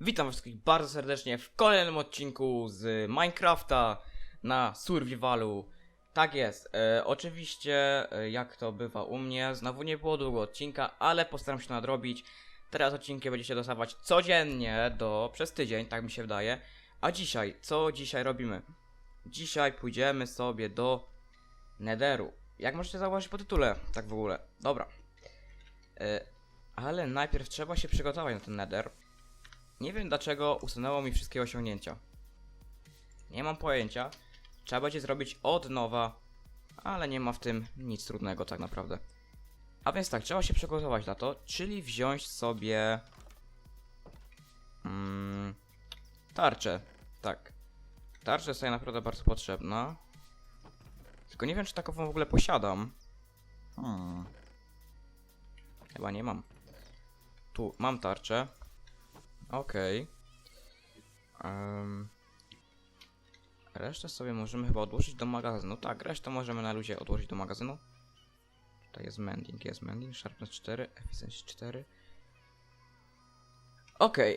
Witam wszystkich bardzo serdecznie w kolejnym odcinku z Minecrafta na Survivalu. Tak jest, e, oczywiście e, jak to bywa u mnie, znowu nie było długo odcinka, ale postaram się nadrobić. Teraz odcinki będziecie dostawać codziennie do, przez tydzień, tak mi się wydaje. A dzisiaj, co dzisiaj robimy? Dzisiaj pójdziemy sobie do Netheru. Jak możecie zauważyć po tytule, tak w ogóle. Dobra. E, ale najpierw trzeba się przygotować na ten Nether. Nie wiem dlaczego usunęło mi wszystkie osiągnięcia. Nie mam pojęcia. Trzeba będzie zrobić od nowa, ale nie ma w tym nic trudnego tak naprawdę. A więc tak, trzeba się przygotować na to, czyli wziąć sobie mm, tarczę. Tak. Tarcza jest tutaj naprawdę bardzo potrzebna. Tylko nie wiem, czy takową w ogóle posiadam. Hmm. Chyba nie mam. Tu mam tarczę. Okej. Em, resztę sobie możemy chyba odłożyć do magazynu. Tak, resztę możemy na luzie odłożyć do magazynu. Tutaj jest mending, jest mending, sharpness 4, efficiency 4. Okej.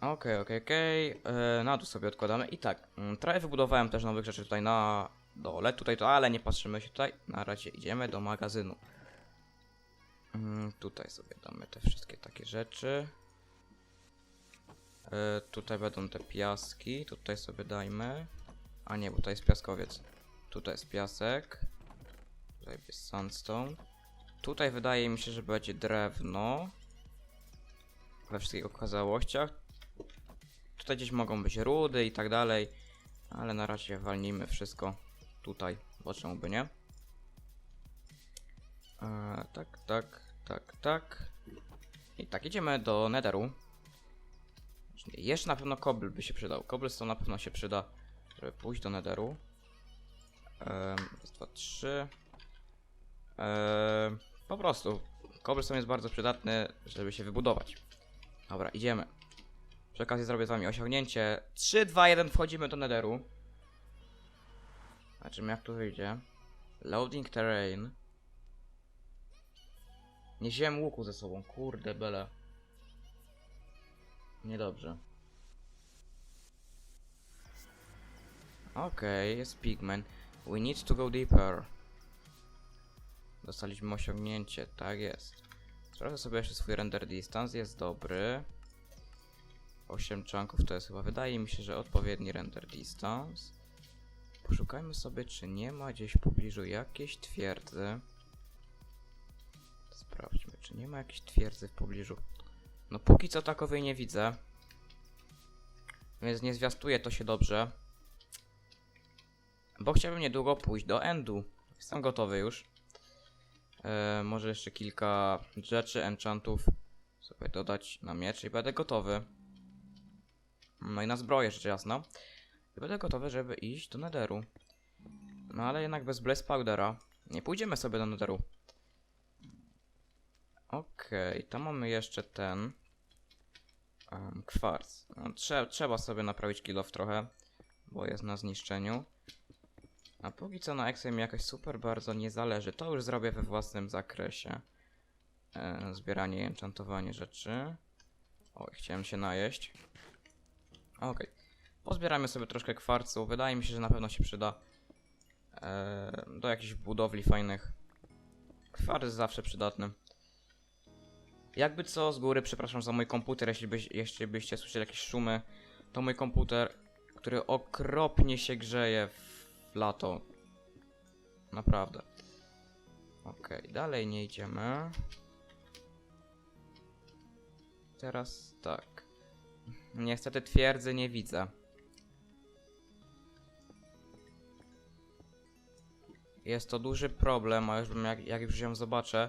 Okej, okej, okej. E, Na dół sobie odkładamy. I tak, mm, trochę wybudowałem też nowych rzeczy tutaj na dole. Tutaj to, ale nie patrzymy się tutaj. Na razie idziemy do magazynu. Mm, tutaj sobie damy te wszystkie takie rzeczy. E, tutaj będą te piaski. Tutaj sobie dajmy. A nie, bo tutaj jest piaskowiec. Tutaj jest piasek. Tutaj jest sandstone. Tutaj wydaje mi się, że będzie drewno. We wszystkich okazałościach. Tutaj gdzieś mogą być rudy i tak dalej. Ale na razie walnijmy wszystko tutaj. Bo czemu by nie? E, tak, tak, tak, tak. I tak, idziemy do Netheru. Jeszcze na pewno kobl by się przydał. Cobblestone na pewno się przyda, żeby pójść do Netheru. Um, raz, dwa, trzy. Em, po prostu. Cobblestone jest bardzo przydatny, żeby się wybudować. Dobra, idziemy. Przy okazji zrobię z wami osiągnięcie. 3, 2, 1, wchodzimy do Netheru. Zobaczymy jak tu wyjdzie. Loading terrain. Nie wziąłem łuku ze sobą, kurde bele. Niedobrze. Okej, jest pigman. We need to go deeper. Dostaliśmy osiągnięcie, tak jest. Sprawdzę sobie jeszcze swój render distance, jest dobry. 8 chunków to jest chyba, wydaje mi się, że odpowiedni render distance. Poszukajmy sobie, czy nie ma gdzieś w pobliżu jakiejś twierdzy. Sprawdźmy, czy nie ma jakiejś twierdzy w pobliżu. No póki co takowej nie widzę. Więc nie zwiastuje to się dobrze. Bo chciałbym niedługo pójść do endu. Jestem gotowy już. E, może jeszcze kilka rzeczy, enchantów sobie dodać na miecz i będę gotowy. No i na zbroję rzecz jasna. I będę gotowy, żeby iść do netheru. No ale jednak bez Blaze Powdera. Nie pójdziemy sobie do netheru. Okej, to mamy jeszcze ten um, kwarc. No, trze trzeba sobie naprawić kilof trochę, bo jest na zniszczeniu. A póki co na Excel mi jakoś super bardzo nie zależy. To już zrobię we własnym zakresie. E, zbieranie i enchantowanie rzeczy. Oj, chciałem się najeść. Okej. Pozbieramy sobie troszkę kwarcu. Wydaje mi się, że na pewno się przyda e, do jakichś budowli fajnych. Kwarc zawsze przydatny. Jakby co, z góry przepraszam za mój komputer, jeśli, byś, jeśli byście słyszeli jakieś szumy. To mój komputer, który okropnie się grzeje w lato. Naprawdę. Okej, dalej nie idziemy. Teraz tak. Niestety twierdzy nie widzę. Jest to duży problem, a już bym jak, jak już ją zobaczę,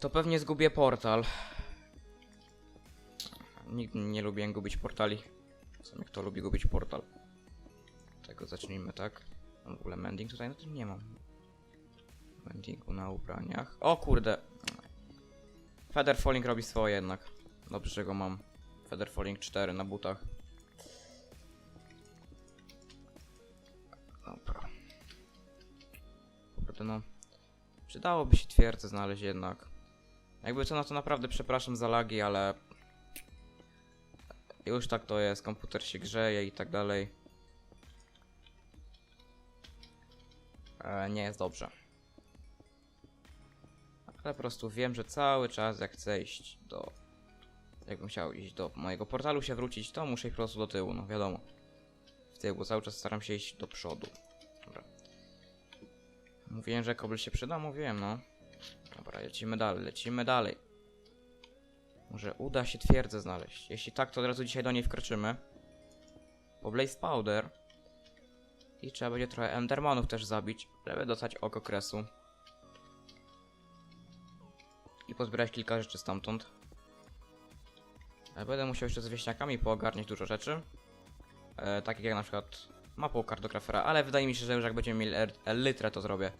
to pewnie zgubię portal. Nigdy nie lubię gubić portali. Sumie kto lubi gubić portal? Tego zacznijmy, tak? Mam w ogóle mending tutaj? No to nie mam. Mendingu na ubraniach. O kurde! Feather Falling robi swoje jednak. Dobrze, że go mam. Feather Falling 4 na butach. Dobra. Kurde no. Przydałoby się twierdzę znaleźć jednak. Jakby co, no to naprawdę przepraszam za lagi, ale Już tak to jest, komputer się grzeje i tak dalej. E, nie jest dobrze. Ale po prostu wiem, że cały czas jak chcę iść do... Jakbym chciał iść do mojego portalu się wrócić, to muszę iść po prostu do tyłu, no wiadomo. W tył, bo cały czas staram się iść do przodu. Dobra. Mówiłem, że kobl się przyda? Mówiłem, no. Dobra, lecimy dalej, lecimy dalej. Może uda się twierdzę znaleźć. Jeśli tak, to od razu dzisiaj do niej wkroczymy. Po Blaze Powder. I trzeba będzie trochę Endermanów też zabić, żeby dostać oko kresu. I pozbierać kilka rzeczy stamtąd. E, Będę musiał jeszcze z wieśniakami poogarniać dużo rzeczy. E, takich jak na przykład mapą kartografera, ale wydaje mi się, że już jak będziemy mieli elytrę to zrobię.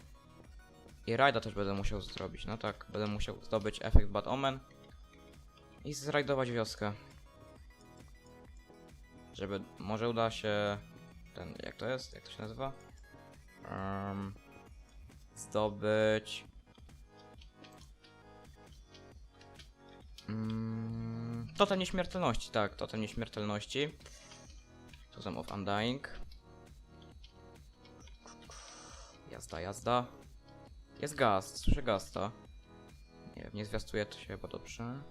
I rajda też będę musiał zrobić, no tak, będę musiał zdobyć efekt Bad Omen. I zrajdować wioskę. Żeby, może uda się ten, jak to jest, jak to się nazywa? Em, zdobyć... Mm, totem nieśmiertelności, tak, totem nieśmiertelności. Totem of Undying. Jazda, jazda. Jest gaz, słyszę gasta. Nie wiem, nie zwiastuje to się chyba dobrze.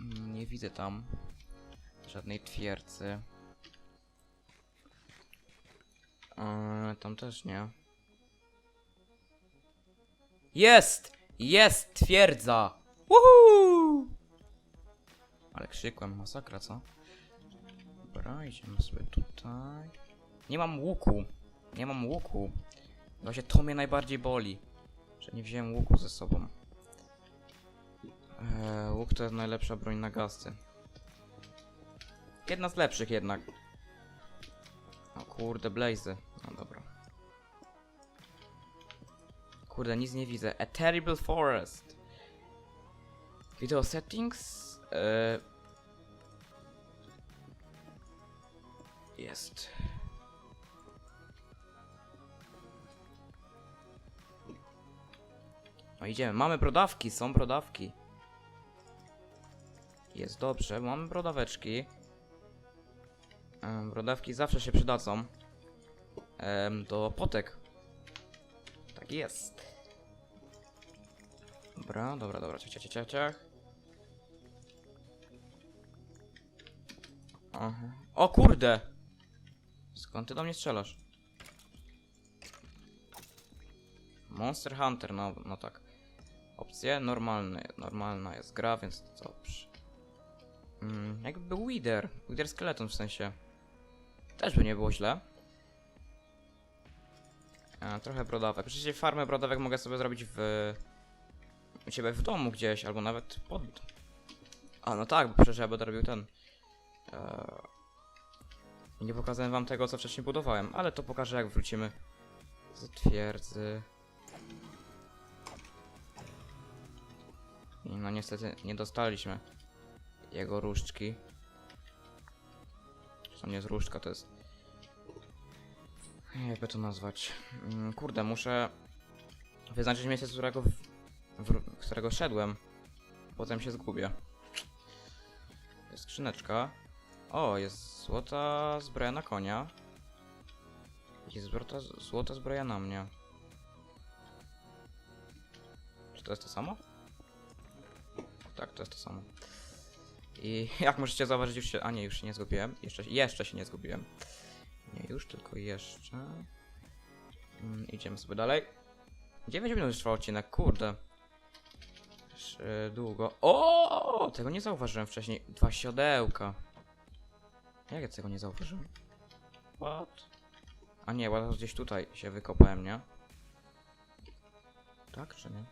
Mm, Nie widzę tam żadnej twierdzy. Eee, tam też nie. Jest! Jest twierdza! Woohoo! Ale krzykłem, masakra, co? Dobra, idziemy sobie tutaj. Nie mam łuku. Nie mam łuku. Właśnie to mnie najbardziej boli. Że nie wziąłem łuku ze sobą. Eee, łuk to jest najlepsza broń na gasty. Jedna z lepszych jednak. O kurde, blazy. No dobra. Kurde, nic nie widzę. A terrible forest. Video settings. Eee... Jest. No idziemy. Mamy brodawki, są brodawki. Jest dobrze, mamy brodaweczki. Brodawki zawsze się przydadzą. Em, do potek. Tak jest. Dobra, dobra, dobra, ciach, ciach, ciach, ciach. O kurde! Skąd ty do mnie strzelasz? Monster Hunter, no, no tak. Opcje normalne, normalna jest gra, więc to dobrze. Mm, jakby był Wither, Wither Skeleton w sensie. Też by nie było źle. Trochę brodawek. Przecież farmę brodawek mogę sobie zrobić w... u ciebie w domu gdzieś, albo nawet pod... A, no tak, bo przecież ja będę robił ten... Eee... Nie pokazałem wam tego, co wcześniej budowałem, ale to pokażę jak wrócimy z twierdzy. I No niestety nie dostaliśmy jego różdżki. To nie jest różdżka, to jest... Jakby to nazwać? Mm, Kurde, muszę wyznaczyć miejsce, z którego, w... w... którego szedłem. Potem się zgubię. Jest skrzyneczka. O, jest złota zbroja na konia. Jest złota, złota zbroja na mnie. Czy to jest to samo? Tak, to jest to samo. I jak możecie zauważyć, już się. A nie, już się nie zgubiłem. Jeszcze, jeszcze się nie zgubiłem. Nie już, tylko jeszcze. Mm, idziemy sobie dalej. 9 minut już trwał odcinek, kurde. Yy, długo. O, tego nie zauważyłem wcześniej. Dwa siodełka. Jak ja tego nie zauważyłem? What? A nie, bo gdzieś tutaj się wykopałem, nie? Tak czy nie?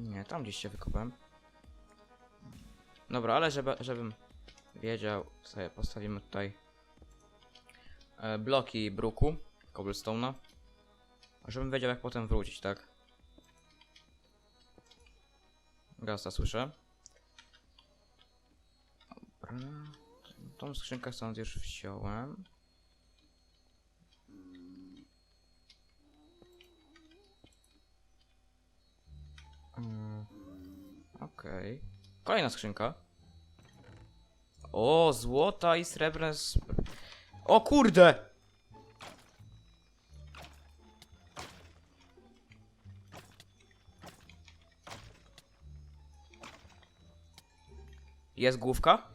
Nie, tam gdzieś się wykopałem. Dobra, ale żeby, żebym wiedział, sobie postawimy tutaj e, bloki bruku, cobblestone'a. Żebym wiedział jak potem wrócić, tak? Gasta słyszę. Dobra. Tą skrzynkę stąd już wziąłem. Okej. Kolejna skrzynka. O, złota i srebrne. O kurde! Jest główka?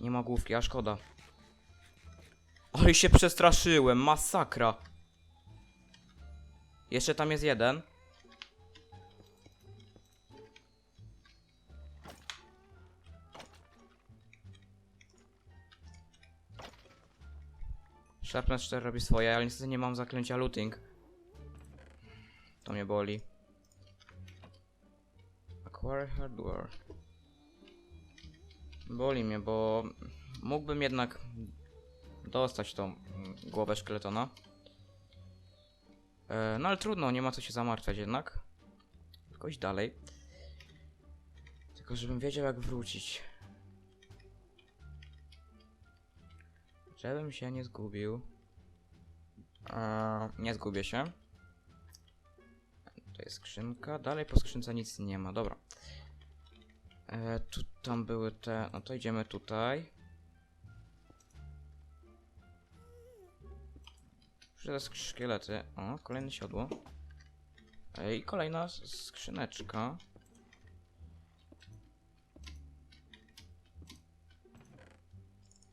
Nie ma główki, a szkoda. Ale się przestraszyłem, masakra. Jeszcze tam jest jeden. Sharpness 4 robi swoje, ale niestety nie mam zaklęcia looting. To mnie boli. Acquire hardware. Boli mnie, bo mógłbym jednak dostać tą mm, głowę szkieletona. E, no ale trudno, nie ma co się zamartwiać jednak. Tylko dalej. Tylko żebym wiedział jak wrócić. Żebym się nie zgubił. E, nie zgubię się. To jest skrzynka. Dalej po skrzynce nic nie ma. Dobra. E, tu tam były te. No to idziemy tutaj. Te szkielety. O, kolejne siodło. E, I kolejna skrzyneczka.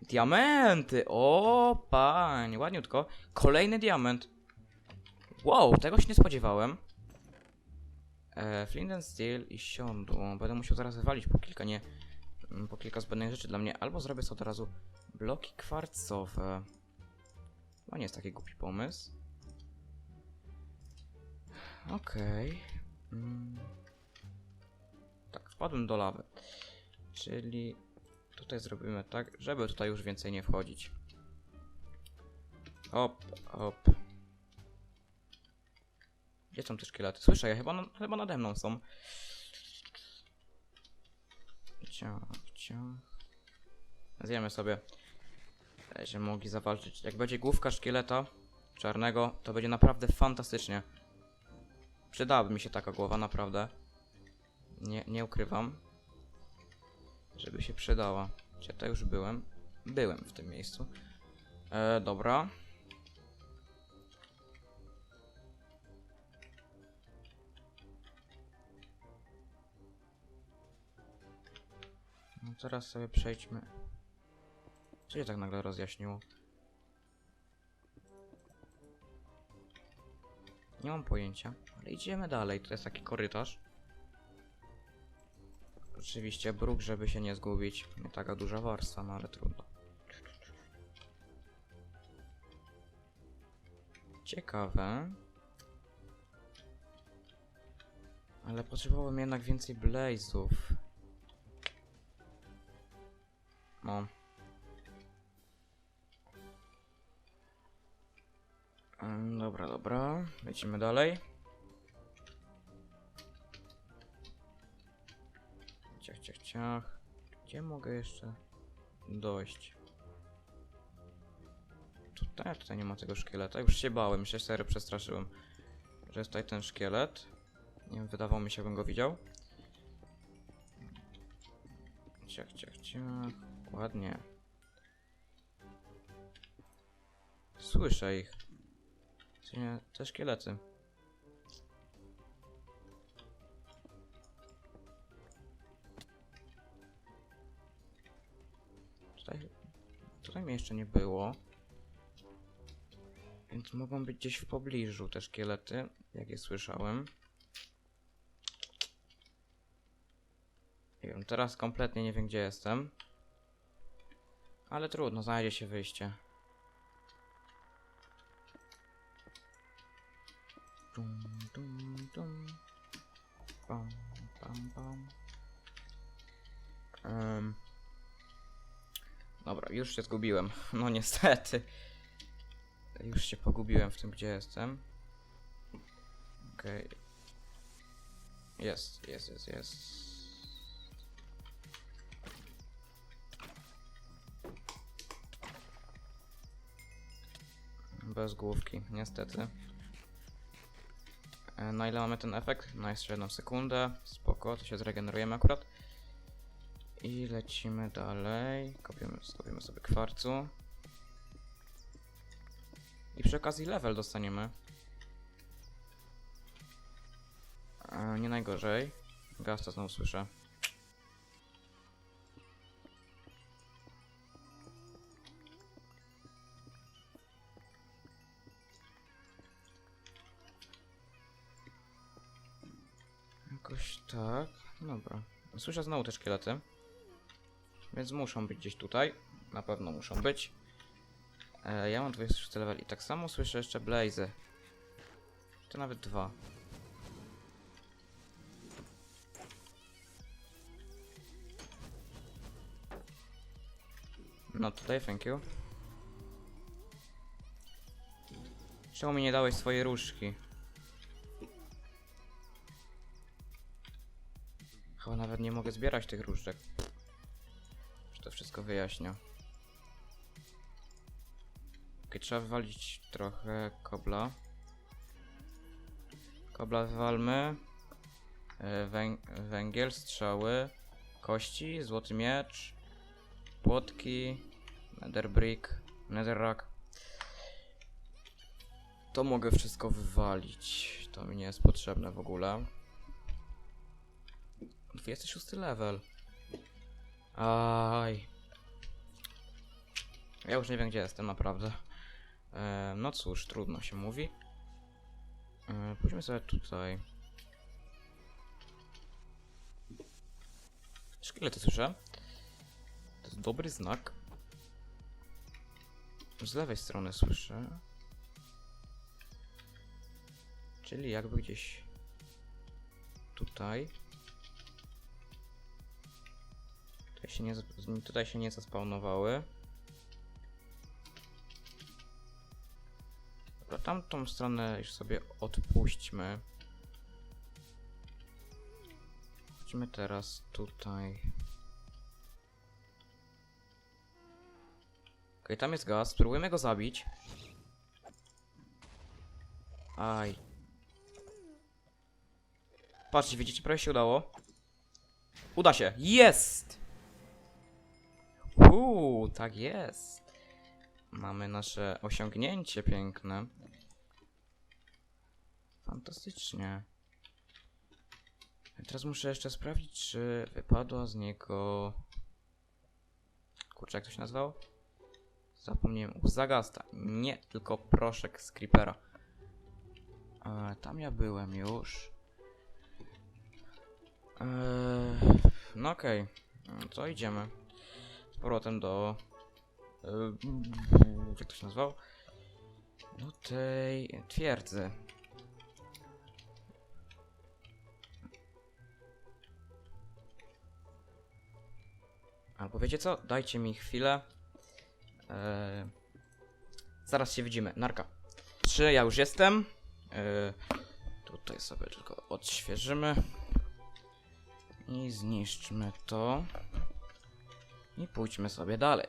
Diamenty! O, panie, ładniutko. Kolejny diament. Wow, tego się nie spodziewałem. E, flint and steel i siodło. Będę musiał zaraz wywalić po kilka, nie... mm, Po kilka zbędnych rzeczy dla mnie. Albo zrobię sobie od razu bloki kwarcowe. To nie jest taki głupi pomysł. Okej. Mm. Tak, wpadłem do lawy. Czyli tutaj zrobimy tak, żeby tutaj już więcej nie wchodzić. Hop, hop. Gdzie są te szkielety? Słyszę je, chyba, na, chyba nade mną są. Ciach, ciach. Zjemy sobie. Będziemy mogli zawalczyć. Jak będzie główka szkieleta czarnego, to będzie naprawdę fantastycznie. Przydałaby mi się taka głowa, naprawdę. Nie, nie ukrywam. Żeby się przydała. Gdzie to już byłem? Byłem w tym miejscu. E, dobra. No teraz sobie przejdźmy. Co się tak nagle rozjaśniło? Nie mam pojęcia, ale idziemy dalej. To jest taki korytarz. Oczywiście bruk, żeby się nie zgubić. Nie taka duża warstwa, no ale trudno. Ciekawe. Ale potrzebowałem jednak więcej blazów. No. Mm, Dobra, dobra. Lecimy dalej. Gdzie mogę jeszcze dojść? Tutaj, tutaj nie ma tego szkieleta. Już się bałem, się serio przestraszyłem. Że jest tutaj ten szkielet. Nie wiem, wydawało mi się, bym go widział. Ciach, ciach, ciach. Ładnie. Słyszę ich. Te szkielety. Mnie jeszcze nie było. Więc mogą być gdzieś w pobliżu te szkielety, jak je słyszałem. Nie wiem, teraz kompletnie nie wiem gdzie jestem. Ale trudno, znajdzie się wyjście. Dum, dum, dum. Pam, pam, pam. Em. Dobra, już się zgubiłem. No niestety. Już się pogubiłem w tym, gdzie jestem. Okej. Jest, jest, jest, jest. Bez główki, niestety. E, Na ile mamy ten efekt? Na jeszcze jedną sekundę. Spoko, to się zregenerujemy akurat. I lecimy dalej. Kopiemy, sobie kwarcu. I przy okazji level dostaniemy. A, nie najgorzej. Gasta znowu słyszę. Jakoś tak. Dobra. Słyszę znowu te szkielety. Więc muszą być gdzieś tutaj. Na pewno muszą być. E, ja mam 26 level i tak samo słyszę jeszcze blazy. To nawet dwa. No tutaj, thank you. Czemu mi nie dałeś swojej różdżki? Chyba nawet nie mogę zbierać tych różdżek. Wszystko wyjaśnia? Ok, trzeba wywalić trochę kobla. Kobla wywalmy. E, Węg węgiel, strzały, kości, złoty miecz, płotki, nether brick, netherrack. To mogę wszystko wywalić. To mi nie jest potrzebne w ogóle. 26 level. Aj. Ja już nie wiem gdzie jestem naprawdę. E, no cóż, trudno się mówi. E, pójdźmy sobie tutaj. Szkielety słyszę. To jest dobry znak. Z lewej strony słyszę. Czyli jakby gdzieś tutaj. Tutaj się nie, tutaj się nie zaspawnowały. Dobra, tamtą stronę już sobie odpuśćmy. Chodźmy teraz tutaj. Okej, tam jest gaz. Spróbujemy go zabić. Aj. Patrzcie, widzicie, prawie się udało. Uda się. Jest! Uuu, tak jest. Mamy nasze osiągnięcie piękne. Fantastycznie. Teraz muszę jeszcze sprawdzić, czy wypadła z niego... Kurczę, jak to się nazywało? Zapomniałem. Zagasta. Nie, tylko proszek z creepera. E, tam ja byłem już. Eee, no okej. No To idziemy. Z powrotem do... Eee, jak to się nazywało? Do tej twierdzy. Albo wiecie co? Dajcie mi chwilę. Eee, zaraz się widzimy. Narka. Trzy, ja już jestem. Eee, tutaj sobie tylko odświeżymy. I zniszczmy to. I pójdźmy sobie dalej.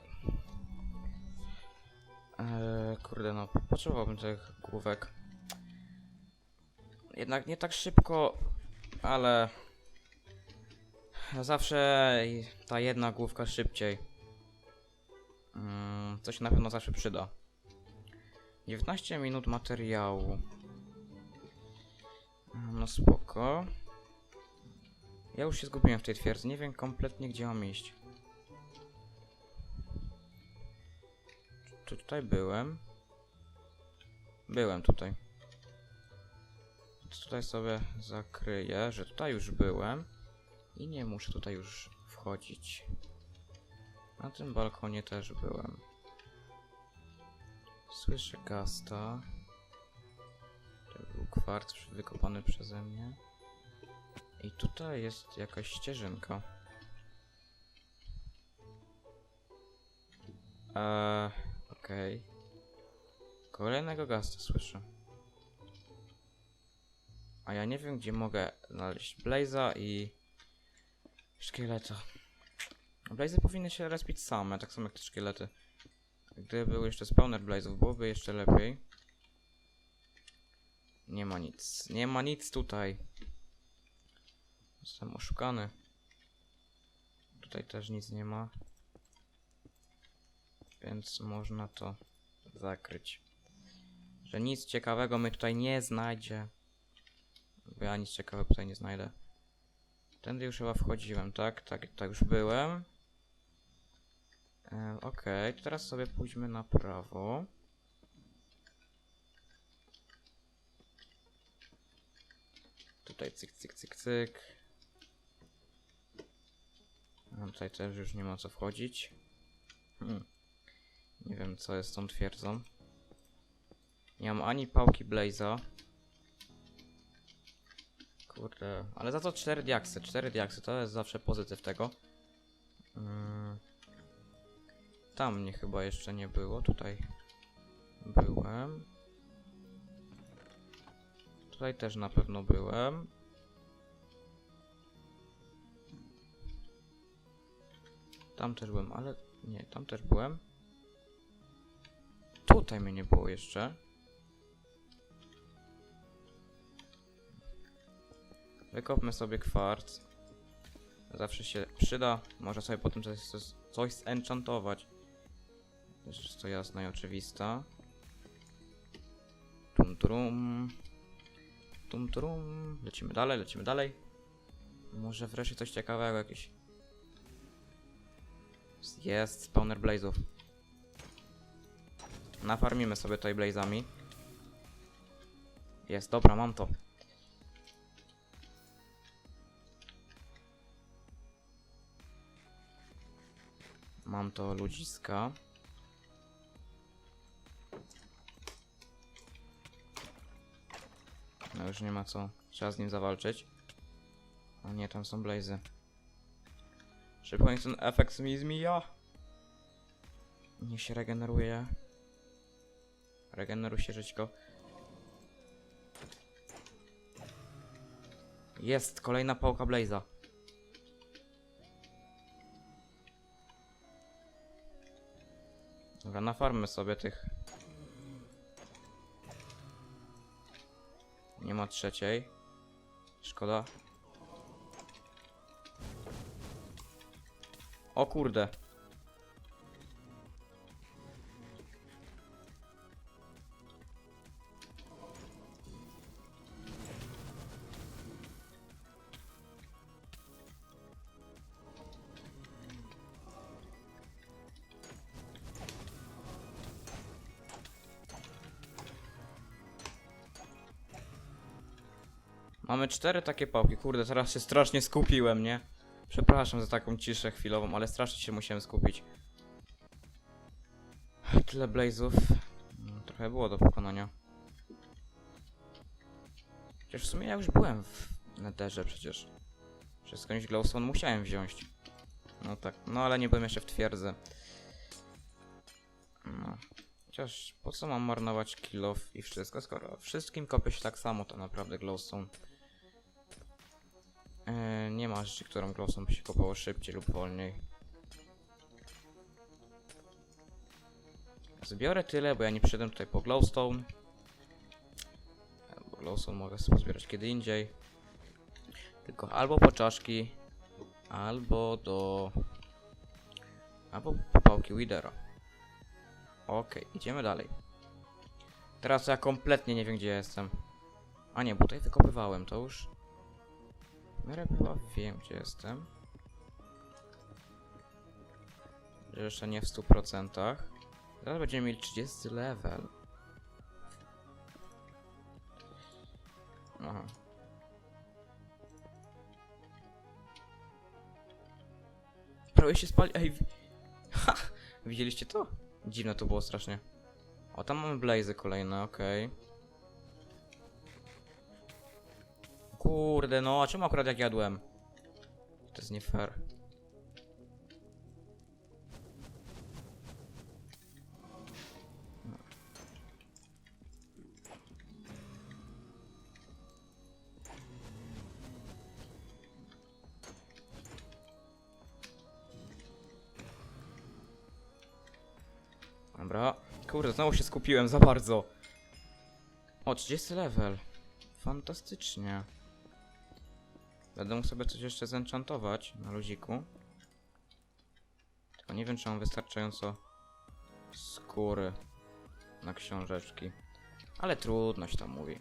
Eee, kurde, no, potrzebowałbym tych główek. Jednak nie tak szybko, ale zawsze i ta jedna główka szybciej. Mm, coś się na pewno zawsze przyda. 19 minut materiału. No spoko. Ja już się zgubiłem w tej twierdzy, nie wiem kompletnie gdzie mam iść. Czy tutaj byłem? Byłem tutaj. Tutaj sobie zakryję, że tutaj już byłem. I nie muszę tutaj już wchodzić. Na tym balkonie też byłem. Słyszę gasta. To był kwarc wykopany przeze mnie. I tutaj jest jakaś ścieżynka. Eee, okej. Kolejnego gasta słyszę. A ja nie wiem, gdzie mogę znaleźć Blaze'a i szkieleta. Blazy powinny się respić same, tak samo jak te szkielety. Gdyby był jeszcze spawner Blaze'ów, byłoby jeszcze lepiej. Nie ma nic. Nie ma nic tutaj. Jestem oszukany. tutaj też nic nie ma. Więc można to zakryć. Że nic ciekawego my tutaj nie znajdzie. Bo ja nic ciekawego tutaj nie znajdę. Tędy już chyba wchodziłem, tak? Tak, tak już byłem. E, to teraz sobie pójdźmy na prawo. Tutaj cyk, cyk, cyk, cyk. A tutaj też już nie ma co wchodzić. Hmm. Nie wiem, co jest tą twierdzą. Nie mam ani pałki Blaze'a. Kurde, ale za to 4 diaksy. 4 diaksy to jest zawsze pozytyw tego. Mm. Tam mnie chyba jeszcze nie było. Tutaj byłem. Tutaj też na pewno byłem. Tam też byłem, ale nie, tam też byłem. Tutaj mnie nie było jeszcze. Wykopmy sobie kwarc. Zawsze się przyda. Może sobie potem coś, coś, zenchantować. Rzecz jest to jasna i oczywista. Tum trum. Tum trum. Lecimy dalej, lecimy dalej. Może wreszcie coś ciekawego jakieś. Jest spawner blazów. Nafarmimy sobie tutaj blazami. Jest, dobra, mam to. Mam to ludziska. No już nie ma co. Trzeba z nim zawalczyć. O nie, tam są blazy. Szybko niech ten efekt mi zmija. Niech się regeneruje. Regeneruj się żyćko. Jest, kolejna pałka Blaze'a. Dobra, nafarmy sobie tych. Nie ma trzeciej. Szkoda. O kurde. Cztery takie pałki. Kurde, teraz się strasznie skupiłem, nie? Przepraszam za taką ciszę chwilową, ale strasznie się musiałem skupić. Tyle blazów. No, Trochę było do pokonania. Chociaż w sumie ja już byłem w Netherze przecież. Przez skądś glowstone musiałem wziąć. No tak, no ale nie byłem jeszcze w twierdzy. No. Chociaż po co mam marnować kill off i wszystko, skoro wszystkim kopię się tak samo to naprawdę glowstone. E, nie ma rzeczy, którą by się kopało szybciej lub wolniej. Zbiorę tyle, bo ja nie przyszedłem tutaj po glowstone. E, Bo glowstone mogę sobie zbierać kiedy indziej. Tylko albo po czaszki, albo do... Albo po pałki Widera. Okej, idziemy dalej. Teraz ja kompletnie nie wiem gdzie jestem. A nie, bo tutaj wykopywałem to już. Wiem gdzie jestem. Jeszcze nie w 100%. Zaraz będziemy mieli 30 level. Aha. Prawie się spali. Ej, ha! Widzieliście to? Dziwne to było strasznie. O, tam mamy blazy kolejne, okej. Kurde, no, a czemu akurat jak jadłem? To jest nie fair. Dobra. Kurde, znowu się skupiłem za bardzo. O, 30 level. Fantastycznie. Będę mógł sobie coś jeszcze zenchantować na luziku. Tylko nie wiem, czy mam wystarczająco skóry na książeczki. Ale trudność tam mówi.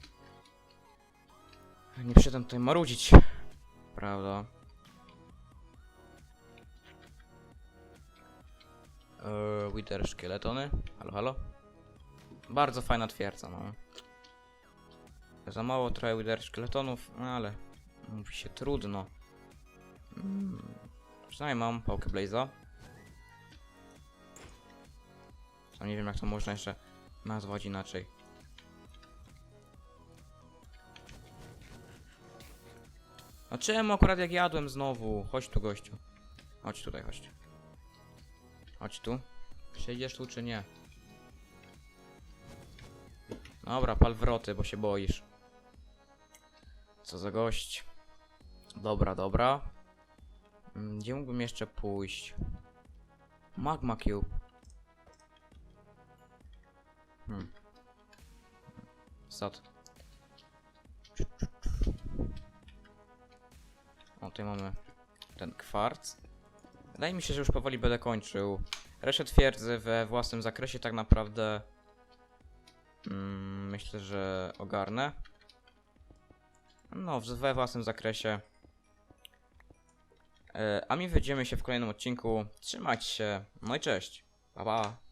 Nie przyjdę tutaj marudzić. Prawda? Eee, Wither szkieletony. Halo, halo? Bardzo fajna twierdza, no. Za mało trochę Wither szkieletonów, no ale mówi się trudno. Mm. Przynajmniej mam pałkę Blaze'a. To nie wiem jak to można jeszcze nazwać inaczej. A czemu akurat jak jadłem znowu? Chodź tu gościu. Chodź tutaj, chodź. Chodź tu. Siedziesz tu czy nie? Dobra, pal wroty, bo się boisz. Co za gość. Dobra, dobra. Mm, Gdzie mógłbym jeszcze pójść? Magma Cube. Hmm. Sad. O, tutaj mamy ten kwarc. Wydaje mi się, że już powoli będę kończył. Resztę twierdzy we własnym zakresie tak naprawdę mm, myślę, że ogarnę. No, we własnym zakresie. E, a my widzimy się w kolejnym odcinku. Trzymajcie się. No i cześć. Pa pa.